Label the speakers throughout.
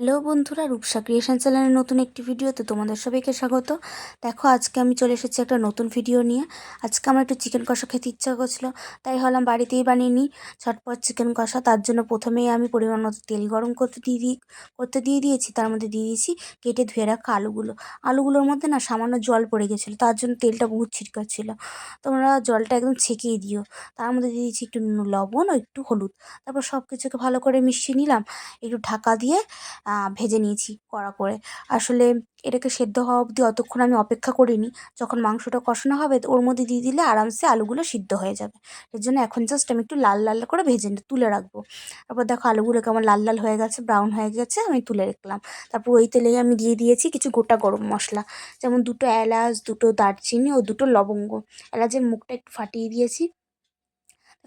Speaker 1: Hello বন্ধুরা, Rupsa creation চ্যানেলের নতুন একটি ভিডিওতে তোমাদের সবাইকে স্বাগত। দেখো, আজকে আমি চলে এসেছি একটা নতুন ভিডিও নিয়ে। আজকে আমার একটু চিকেন কষা খেতে ইচ্ছা করছিল, তাই হলাম বাড়িতেই বানিয়ে নিই। ছটপট চিকেন কষা, তার জন্য প্রথমেই আমি পরিমাণ মতো তেল গরম করতে দিয়ে দিই, করতে দিয়ে দিয়েছি, তার মধ্যে দিয়ে দিয়েছি কেটে ধুয়ে রাখা আলুগুলো। আলুগুলোর মধ্যে না সামান্য জল পড়ে গেছিল, তার জন্য তেলটা বহুত ছিটকাচ্ছিলো তোমরা জলটা একদম ছেঁকেই দিও। তার মধ্যে দিয়ে দিয়েছি একটু লবণ ও একটু হলুদ। তারপর সব কিছুকে ভালো করে মিশিয়ে নিলাম। একটু ঢাকা দিয়ে ভেজে নিয়েছি কড়া করে। আসলে এটাকে সেদ্ধ হওয়া অবধি অতক্ষণ আমি অপেক্ষা করিনি। যখন মাংসটা কষানো হবে ওর মধ্যে দিয়ে দিলে আরামসে আলুগুলো সিদ্ধ হয়ে যাবে। এর জন্য এখন জাস্ট আমি একটু লাল লাল করে ভেজে তুলে রাখব। তারপর দেখো আলুগুলো কেমন লাল লাল হয়ে গেছে ব্রাউন হয়ে গেছে, আমি তুলে রাখলাম। তারপর ওই তেলেই আমি দিয়ে দিয়েছি কিছু গোটা গরম মশলা। যেমন দুটো এলাচ, দুটো দারচিনি ও দুটো লবঙ্গ। এলাচের মুখটা একটু ফাটিয়ে দিয়েছি।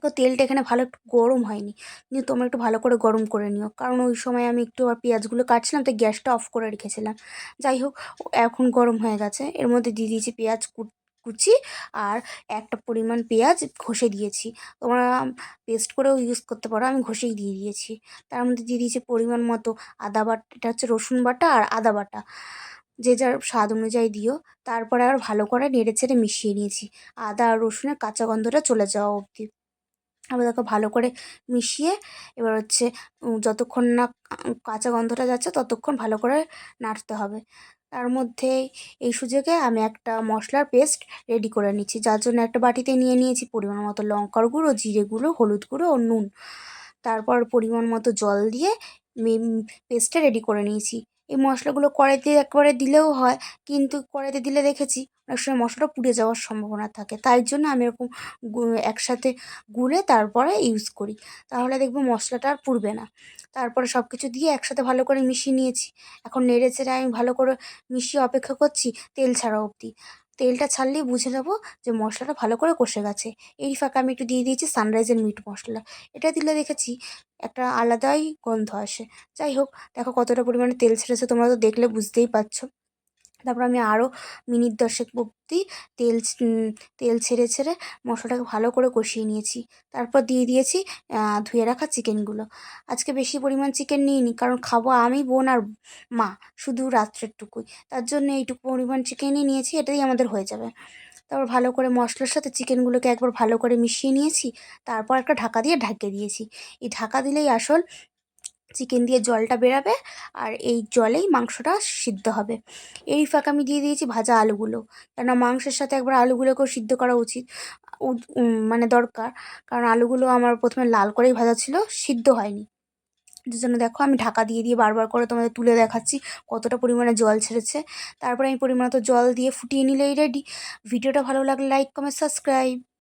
Speaker 1: দেখো তেলটা এখানে ভালো একটু গরম হয়নি। কিন্তু তোমরা একটু ভালো করে গরম করে নিও। কারণ ওই সময় আমি একটু আর পেঁয়াজগুলো কাটছিলাম, তাই গ্যাসটা অফ করে রেখেছিলাম। যাই হোক এখন গরম হয়ে গেছে। এর মধ্যে দিয়ে দিয়েছি পেঁয়াজ কুচি আর একটা পরিমাণ পেঁয়াজ ঘষে দিয়েছি। তোমরা পেস্ট করেও ইউজ করতে পারো, আমি ঘষেই দিয়ে দিয়েছি। তার মধ্যে দিয়ে দিয়েছি পরিমাণ মতো আদা বাটা, এটা হচ্ছে রসুন বাটা আর আদা বাটা। যে যার স্বাদ অনুযায়ী দিও। তারপরে আর ভালো করে নেড়ে চেড়ে মিশিয়ে নিয়েছি। আদা আর রসুনের কাঁচা গন্ধটা চলে যাওয়া অবধি। আবার দেখো ভালো করে মিশিয়ে এবার হচ্ছে যতক্ষণ না কাঁচা গন্ধটা যাচ্ছে ততক্ষণ ভালো করে নাড়তে হবে। তার মধ্যে এই সুযোগে আমি একটা মশলার পেস্ট রেডি করে নিচ্ছি। যার জন্য একটা বাটিতে নিয়ে নিয়েছি পরিমাণ মতো লঙ্কার গুঁড়ো, জিরে গুঁড়ো, হলুদ গুঁড়ো ও নুন। তারপর পরিমাণ মতো জল দিয়ে পেস্টটা রেডি করে নিয়েছি। এই মশলাগুলো কড়াইতে একবারে দিলেও হয়, কিন্তু কড়াইতে দিলে দেখেছি অনেক সময় মশলাটা পুড়ে যাওয়ার সম্ভাবনা থাকে। তাই জন্য আমি এরকম একসাথে গুলে তারপরে ইউজ করি। তাহলে দেখব মশলাটা আর পুড়বে না। তারপরে সব কিছু দিয়ে একসাথে ভালো করে মিশিয়ে নিয়েছি। এখন নেড়ে চেড়ে আমি ভালো করে মিশিয়ে অপেক্ষা করছি তেল ছাড়া অবধি। তেলটা ছাড়লেই বুঝে নেব যে মশলাটা ভালো করে কষে গেছে। এই ফাঁকে আমি একটু দিয়ে দিয়েছি সানরাইজের মিট মশলা। এটা দিলে দেখেছি একটা আলাদাই গন্ধ আসে। যাই হোক, দেখো কতটা পরিমাণে তেল ছেড়েছে, তোমরা তো দেখলে বুঝতেই পারছ। তারপর আমি আরও মিনিট দশেক অবধি তেল তেল ছেড়ে ছেড়ে মশলাটাকে ভালো করে কষিয়ে নিয়েছি। তারপর দিয়ে দিয়েছি ধুয়ে রাখা চিকেনগুলো। আজকে বেশি পরিমাণ চিকেন নিইনি, কারণ খাব আমি, বোন আর মা, শুধু রাত্রেরটুকুই। তার জন্য এইটুকু পরিমাণ চিকেনই নিয়েছি, এটাই আমাদের হয়ে যাবে। তারপর ভালো করে মশলার সাথে চিকেনগুলোকে একবার ভালো করে মিশিয়ে নিয়েছি, তারপর একটা ঢাকা দিয়ে ঢাকিয়ে দিয়েছি। এই ঢাকা দিলেই আসল চিকেন দিয়ে জলটা বেরাবে আর এই জলেই মাংসটা সিদ্ধ হবে। এই ফাঁকে আমি দিয়ে দিয়েছি ভাজা আলুগুলো। কেননা মাংসের সাথে একবার আলুগুলোকেও সিদ্ধ করা উচিত মানে দরকার। কারণ আলুগুলো আমার প্রথমে লাল করেই ভাজা ছিল, সিদ্ধ হয়নি। যে জন্য দেখো, আমি ঢাকা দিয়ে দিয়ে বারবার করে তোমাদের তুলে দেখাচ্ছি কতটা পরিমাণে জল ছেড়েছে। তারপরে আমি পরিমাণ জল দিয়ে ফুটিয়ে নিলেই রেডি ভিডিওটা ভালো লাগলে লাইক কমেন্ট সাবস্ক্রাইব